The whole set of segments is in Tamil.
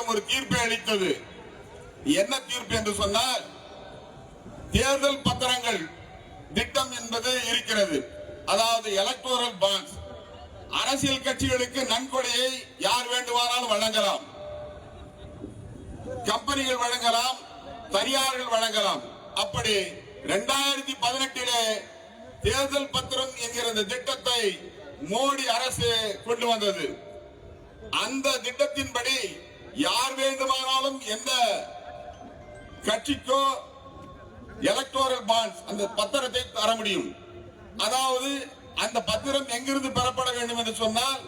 நீதிமன்றம் ஒரு தீர்ப்பை அளித்தது. என்ன தீர்ப்பு என்று சொன்னால் தேர்தல் பத்திரங்கள் திட்டம் என்பது இருக்கிறது. அதாவது எலக்டோரல் பாண்ட்ஸ் அரசியல் கட்சிகளுக்கு நன்கொடையை யார் வேண்டுமானாலும் வழங்கலாம். கம்பெனிகள் வழங்கலாம் தனியார்கள் வழங்கலாம். அப்படி இரண்டாயிரத்தி பதினெட்டிலே தேர்தல் பத்திரம் என்கிற இந்த திட்டத்தை மோடி அரசு கொண்டு வந்தது. அந்த திட்டத்தின்படி யார் வேண்டுமானாலும் எந்த கட்சிக்கோ எலக்டோரல் பாண்ட்ஸ் அந்த பத்திரத்தை தர முடியும். அதாவது அந்த பத்திரம் எங்கிருந்து பெறப்பட வேண்டும் என்று சொன்னால்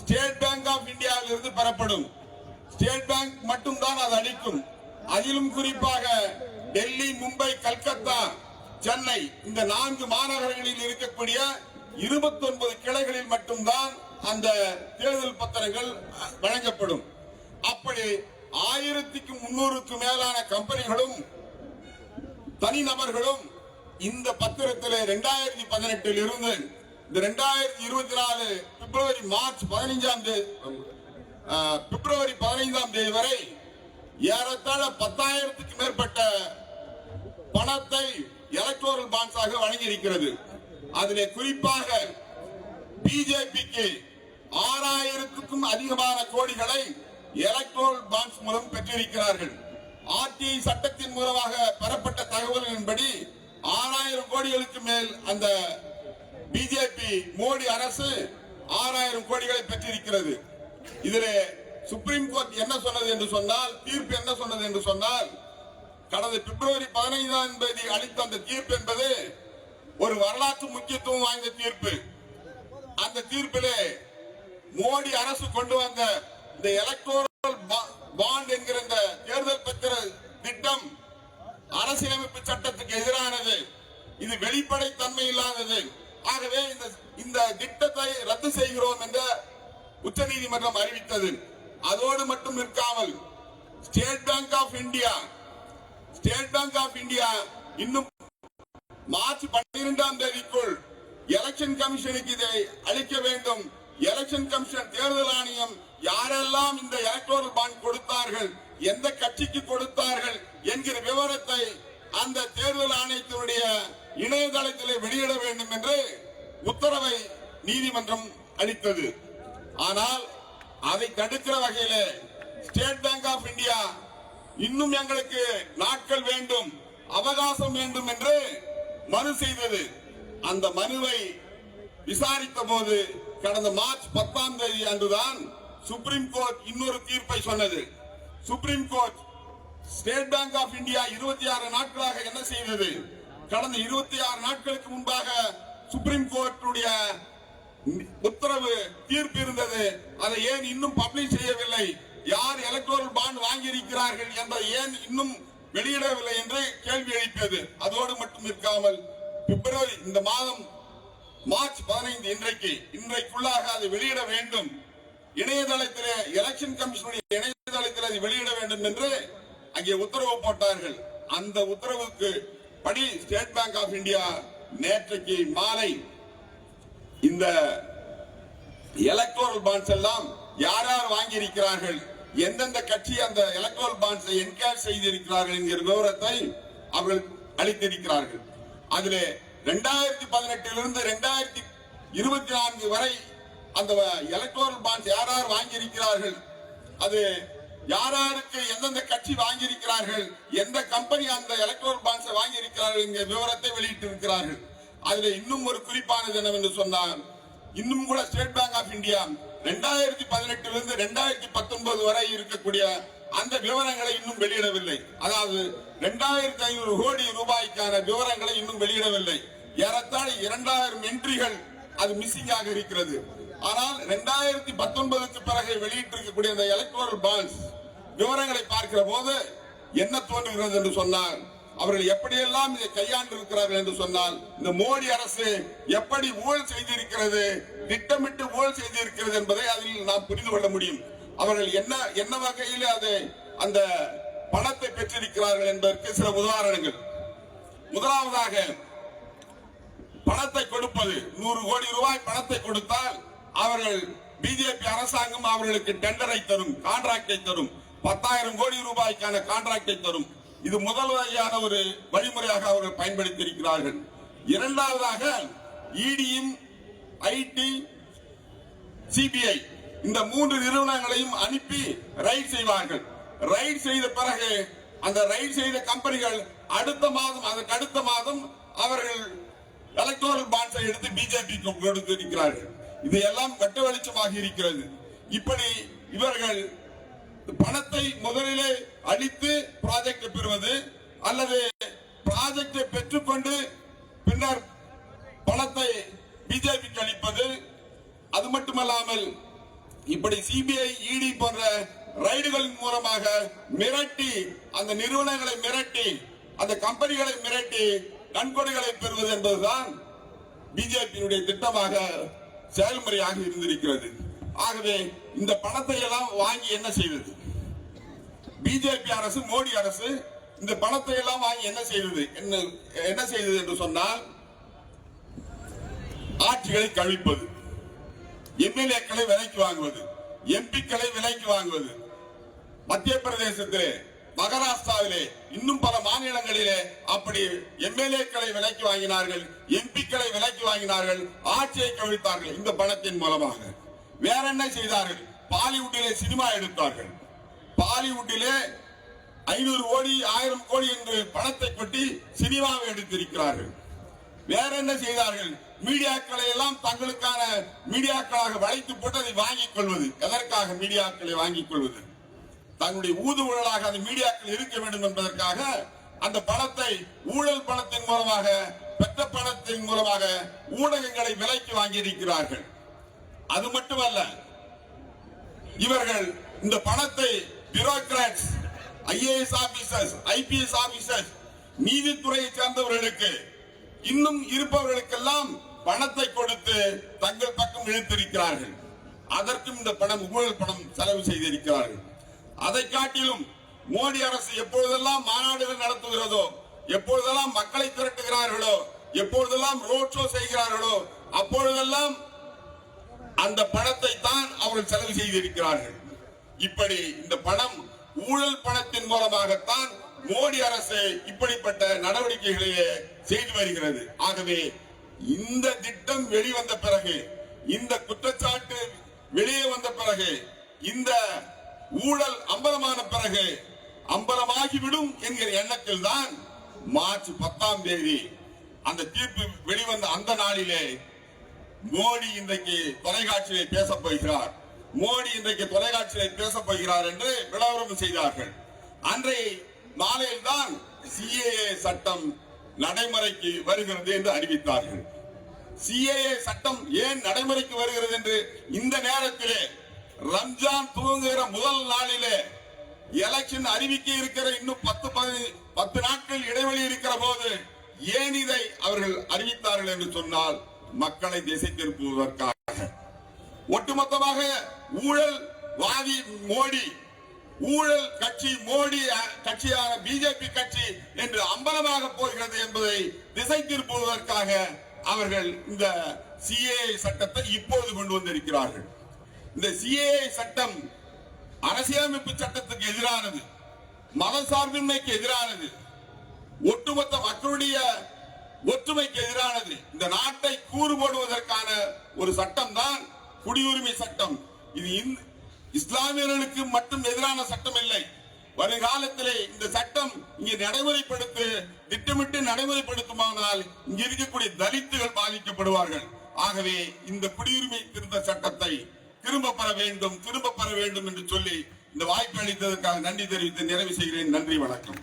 ஸ்டேட் பேங்க் ஆஃப் இந்தியாவில் இருந்து பெறப்படும். ஸ்டேட் பேங்க் மட்டும்தான் அது அளிக்கும். அதிலும் குறிப்பாக டெல்லி மும்பை கல்கத்தா சென்னை இந்த நான்கு மாநகரங்களில் இருக்கக்கூடிய 29 கிளைகளில் மட்டும்தான் அந்த தேர்தல் பத்திரங்கள் வழங்கப்படும். அப்படி ஆயிரத்திற்கு முன்னூறுக்கு மேலான கம்பெனிகளும் தனிநபர்களும் இந்த பத்திரத்தில் இரண்டாயிரத்தி பதினெட்டில் இருந்து இந்த இரண்டாயிரத்தி இருபத்தி நாலு பிப்ரவரி மார்ச் பதினைஞ்சாம் தேதி பிப்ரவரி பதினைந்தாம் தேதி வரை ஏறத்தாழ பத்தாயிரத்துக்கு மேற்பட்ட பணத்தை எலக்டோரல் பாண்ட்ஸாக வழங்கி இருக்கிறது அதிலே குறிப்பாக பிஜேபிக்கு ஆறாயிரத்துக்கும் அதிகமான கோடிகளை எலக்ட்ரோல் பாண்ட்ஸ் மூலம் பெற்றிருக்கிறார்கள். ஆர்டிஐ சட்டத்தின் மூலமாக பெறப்பட்ட தகவல்களின்படி ஆறாயிரம் கோடிகளுக்கு மேல் அந்த பிஜேபி மோடி அரசு ஆறாயிரம் கோடிகளை பெற்றிருக்கிறது. இதில் சுப்ரீம் கோர்ட் என்ன சொன்னது என்று சொன்னால் தீர்ப்பு என்ன சொன்னது என்று சொன்னால் கடந்த பிப்ரவரி பதினைந்தாம் தேதி அளித்த அந்த தீர்ப்பு என்பது ஒரு வரலாற்று முக்கியத்துவம் வாய்ந்த தீர்ப்பு. அந்த தீர்ப்பிலே மோடி அரசு கொண்டு வந்த இந்த எலக்டோரல் பாண்ட் என்கிற இந்த தேர்தல் பத்திர திட்டம் அரசியலமைப்பு சட்டத்துக்கு எதிரானது. இது வெளிப்படை தன்மை இல்லாதது. ஆகவே இந்த இந்த திட்டத்தை ரத்து செய்கிறோம் என்று உச்சநீதிமன்றம் அறிவித்தது. அதோடு மட்டும் நிற்காமல் State Bank of India State Bank of India இன்னும் மார்ச் பன்னிரெண்டாம் தேதிக்குள் எலெக்ஷன் கமிஷனுக்கு இதை அளிக்க வேண்டும். எலெக்ஷன் கமிஷன் தேர்தல் ஆணையம் யாரெல்லாம் இந்த எலக்டோரல் பாண்ட் கொடுத்தார்கள் எந்த கட்சிக்கு கொடுத்தார்கள் என்கிற விவரத்தை அந்த தேர்தல் ஆணையத்தினுடைய இணையதளத்திலே வெளியிட வேண்டும் என்று உத்தரவை நீதிமன்றம் அளித்தது. ஆனால் அதை தடுக்கிற வகையில ஸ்டேட் பேங்க் ஆஃப் இந்தியா இன்னும் எங்களுக்கு நாட்கள் வேண்டும் அவகாசம் வேண்டும் என்று மனு செய்தது. அந்த மனுவை விசாரித்த போது கடந்த மார்ச் பத்தாம் தேதி அன்றுதான் சுப்ரீம் கோர்ட் இன்னொரு தீர்ப்பை சொன்னது. Supreme Court State Bank of India இருபத்தி ஆறு நாட்களாக என்ன செய்தது? கடந்த இருபத்தி ஆறு நாட்களுக்கு முன்பாக சுப்ரீம் கோர்ட்டுடைய உத்தரவு தீர்ப்பு இருந்தது. அதை ஏன் இன்னும் பப்ளிஷ் செய்யவில்லை? யார் எலக்ட்ரோல் பாண்ட் வாங்கியிருக்கிறார்கள் என்பதை ஏன் இன்னும் வெளியிடவில்லை என்று கேள்வி எழுப்பியது. அதோடு மட்டும் இருக்காமல் பிப்ரவரி இந்த மாதம் மார்ச் பதினைந்து இன்றைக்கு இன்றைக்குள்ளாக அதை வெளியிட வேண்டும். இணையதளத்திலே எலெக்ஷன் கமிஷனுடைய இணையதளத்தில் அதை வெளியிட வேண்டும் என்று அங்கே உத்தரவு போட்டார்கள். அந்த உத்தரவுக்கு படி ஸ்டேட் பேங்க் ஆஃப் இந்தியா நேற்றைக்கு மாலை இந்த எலக்டோரல் பாண்ட்ஸ் எல்லாம் யார் யார் வாங்கி இருக்கிறார்கள் எந்தெந்த கட்சி அந்த எலக்டோரல் பாண்ட்ஸை என்கேஷ் செய்திருக்கிறார்கள் என்கிற விவரத்தை அவர்கள் அளித்திருக்கிறார்கள். அதிலே ரெண்டாயிரத்தி பதினெட்டிலிருந்து ரெண்டாயிரத்தி இருபத்தி நான்கு வரை அந்த எலக்டோரல் பாண்ட்ஸ் யார் யார் வாங்கியிருக்கிறார்கள்? அது யார் யாருக்கு எந்தெந்த கட்சி வாங்கியிருக்கிறார்கள்? எந்த கம்பெனி அந்த எலக்ட்ரோல் பாண்ட்ஸை வாங்கியிருக்கிறார்கள் என்கிற விவரத்தை வெளியிட்டிருக்கிறார்கள். அதுல இன்னும் ஒரு குறிப்பானது என்னவென்று சொன்னால் இன்னும் கூட ஸ்டேட் பேங்க் ஆஃப் இந்தியா ரெண்டாயிரத்தி பதினெட்டுல இருந்து ரெண்டாயிரத்தி பத்தொன்பது வரை இருக்கக்கூடிய அந்த விவரங்களை இன்னும் வெளியிடவில்லை. அதாவது ரெண்டாயிரத்தி ஐநூறு கோடி ரூபாய்க்கான விவரங்களை இன்னும் வெளியிடவில்லை. ஏறத்தாழ இரண்டாயிரம் என்ட்ரிகள் அது மிஸ்ஸிங் ஆக இருக்கிறது. ஆனால் ரெண்டாயிரத்தி பத்தொன்பதுக்கு பிறகு வெளியிட்டிருக்கக்கூடிய இந்த எலக்ட்ரல் பாண்ட்ஸ் விவரங்களை பார்க்கிற போது என்ன தோன்றுகிறது என்று சொன்னால் அவர்கள் எப்படியெல்லாம் இதை கையாண்டு இருக்கிறார்கள் என்று சொன்னால் இந்த மோடி அரசு எப்படி ஊழல் செய்திருக்கிறது திட்டமிட்டு ஊழல் செய்திருக்கிறது என்பதை அதில் நாம் புரிந்து கொள்ள முடியும். அவர்கள் என்ன என்ன வகையில் அதை அந்த பணத்தை பெற்றிருக்கிறார்கள் என்பதற்கு சில உதாரணங்கள். முதலாவதாக பணத்தை கொடுப்பது நூறு கோடி ரூபாய் பணத்தை கொடுத்தால் அவர்கள் பிஜேபி அரசாங்கம் அவர்களுக்கு டெண்டரை தரும் கான்ட்ராக்டை தரும். பத்தாயிரம் கோடி ரூபாய்க்கான கான்ட்ராக்டை தரும். இது முதல் வகையான ஒரு வழிமுறையாக அவர்கள் பயன்படுத்தி இருக்கிறார்கள் இரண்டாவதாக இடியும் ஐடி சிபிஐ இந்த மூன்று நிறுவனங்களையும் அனுப்பி ரைட் செய்வார்கள். ரைட் செய்த பிறகு அந்த ரைட் செய்த கம்பெனிகள் அடுத்த மாதம் அதற்கு அடுத்த மாதம் அவர்கள் எலக்ட்ரல் பாண்ட்ஸை எடுத்து பிஜேபிக்கு கொடுத்து இருக்கிறார்கள் இது எல்லாம் வெட்ட வெளிச்சமாக இருக்கிறது. இப்படி இவர்கள் பணத்தை முதலிலே அளித்து ப்ராஜெக்டை பெறுவது அல்லது ப்ராஜெக்டை பெற்றுக்கொண்டு பின்னர் பணத்தை பிஜேபிக்கு அளிப்பது. அது மட்டுமல்லாமல் இப்படி சிபிஐ இடி போன்ற ரைடுகளின் மூலமாக மிரட்டி அந்த நிறுவனங்களை மிரட்டி அந்த கம்பெனிகளை மிரட்டி நன்கொடைகளை பெறுவது என்பதுதான் பிஜேபியினுடைய திட்டமாக செயல்முறையாக இருந்திருக்கிறது. ஆகவே இந்த பணத்தை எல்லாம் வாங்கி என்ன செய்தது? பிஜேபி அரசு மோடி அரசு இந்த பணத்தை எல்லாம் வாங்கி என்ன செய்தது? என்ன என்ன செய்தது என்று சொன்னால் ஆட்சிகளை கழிப்பது எம்எல்ஏக்களை விலைக்கு வாங்குவது. எம்பிக்களை விலைக்கு வாங்குவது. மத்திய பிரதேசத்திலே மகாராஷ்டிராவிலே இன்னும் பல மாநிலங்களிலே அப்படி எம்எல்ஏக்களை விலைக்கு வாங்கினார்கள் எம்பிக்களை விலைக்கு வாங்கினார்கள் ஆட்சியை கவிழ்த்தார்கள் இந்த பணத்தின் மூலமாக. வேற என்ன செய்தார்கள்? பாலிவுட்டிலே சினிமா எடுத்தார்கள். பாலிவுட்டிலே ஐநூறு கோடி ஆயிரம் கோடி என்று பணத்தை கொட்டி சினிமாவை எடுத்திருக்கிறார்கள். வேற என்ன செய்தார்கள்? மீடியாக்களை எல்லாம் தங்களுக்கான மீடியாக்களாக வளைத்து போட்டு அதை வாங்கிக் கொள்வது. எதற்காக மீடியாக்களை வாங்கிக் கொள்வது? தங்களுடைய ஊதுகுழலாக அந்த மீடியாக்கள் இருக்க வேண்டும் என்பதற்காக அந்த பணத்தை ஊழல் பணத்தின் மூலமாக பெற்ற பணத்தின் மூலமாக ஊடகங்களை விலைக்கு வாங்கி இருக்கிறார்கள் அது மட்டுமல்ல இவர்கள் இந்த பணத்தை bureaucrats IAS officers IPS officers நீதித்துறையை சேர்ந்தவர்களுக்கு இன்னும் இருப்பவர்களுக்கெல்லாம் பணத்தை கொடுத்து தங்கள் பக்கம் இழுத்திருக்கிறார்கள். அதற்கும் இந்த பணம் ஊழல் பணம் செலவு செய்திருக்கிறார்கள். அதை காட்டிலும் மோடி அரசு எப்பொழுதெல்லாம் மாநாடுகள் நடத்துகிறதோ எப்பொழுதெல்லாம் மக்களை திரட்டுகிறார்களோ எப்பொழுதெல்லாம் ரோட் ஷோ செய்கிறார்களோ அப்பொழுதெல்லாம் அந்த பணத்தை தான் அவர்கள் செலவு செய்திருக்கிறார்கள். இப்படி இந்த பணம் ஊழல் பணத்தின் மூலமாகத்தான் மோடி அரசு இப்படிப்பட்ட நடவடிக்கைகளையே செய்து வருகிறது. ஆகவே இந்த திட்டம் வெளிவந்த பிறகு இந்த குற்றச்சாட்டு வெளியே வந்த பிறகு இந்த ஊழல் அம்பலமான பிறகு அம்பலமாகிவிடும் என்கிற எண்ணத்தில் தான் மார்ச் பத்தாம் தேதி அந்த தீர்ப்பு வெளிவந்த அந்த நாளிலே மோடி இன்றைக்கு தொலைக்காட்சியிலே பேசப் போகிறார். மோடி இன்றைக்கு தொலைக்காட்சியிலே பேசப் போகிறார் என்று விளம்பரம் செய்தார்கள். அன்றைய மாலையில் தான் சிஏஏ சட்டம் நடைமுறைக்கு வருகிறது என்று அறிவித்தார்கள். சிஏஏ சட்டம் ஏன் நடைமுறைக்கு வருகிறது என்று இந்த நேரத்திலே ரம்ஜான் துவங்குகிற முதல் நாளிலே எலெக்ஷன் அறிவிக்க இருக்கிற இன்னும் பத்து பதினை- பத்து நாட்கள் இடைவெளி இருக்கிற போது ஏன் இதை அவர்கள் அறிவித்தார்கள் என்று சொன்னால் மக்களை திசை திருப்புவதற்காக ஒட்டுமொத்தமாக ஊழல் வாதி மோடி ஊழல் கட்சி மோடி கட்சியான பிஜேபி கட்சி என்று அம்பலமாக போகிறது என்பதை திசை திருப்புவதற்காக அவர்கள் இந்த சிஏ சட்டத்தை இப்போது கொண்டு வந்திருக்கிறார்கள். இந்த சிஏ சட்டம் அரசியலமைப்பு சட்டத்துக்கு எதிரானது. மதசார்பின்மைக்கு எதிரானது. ஒட்டுமொத்த மக்களுடைய ஒற்றுமைக்கு எதிரானது. இந்த நாட்டை கூறுபடுவதற்கான ஒரு சட்டம் தான் குடியுரிமை சட்டம். இது இஸ்லாமியர்களுக்கு மட்டும் எதிரான சட்டம் இல்லை வருங்காலத்திலே இந்த சட்டம் இங்கே நடைமுறைப்படுத்த திட்டமிட்டு நடைமுறைப்படுத்துமானால் இங்க இருக்கக்கூடிய தலித்துகள் பாதிக்கப்படுவார்கள். ஆகவே இந்த குடியுரிமை திருத்த சட்டத்தை திரும்ப பெற வேண்டும் திரும்ப பெற வேண்டும் என்று சொல்லி இந்த வாய்ப்பு அளித்ததற்காக நன்றி தெரிவித்து நிறைவு செய்கிறேன். நன்றி வணக்கம்.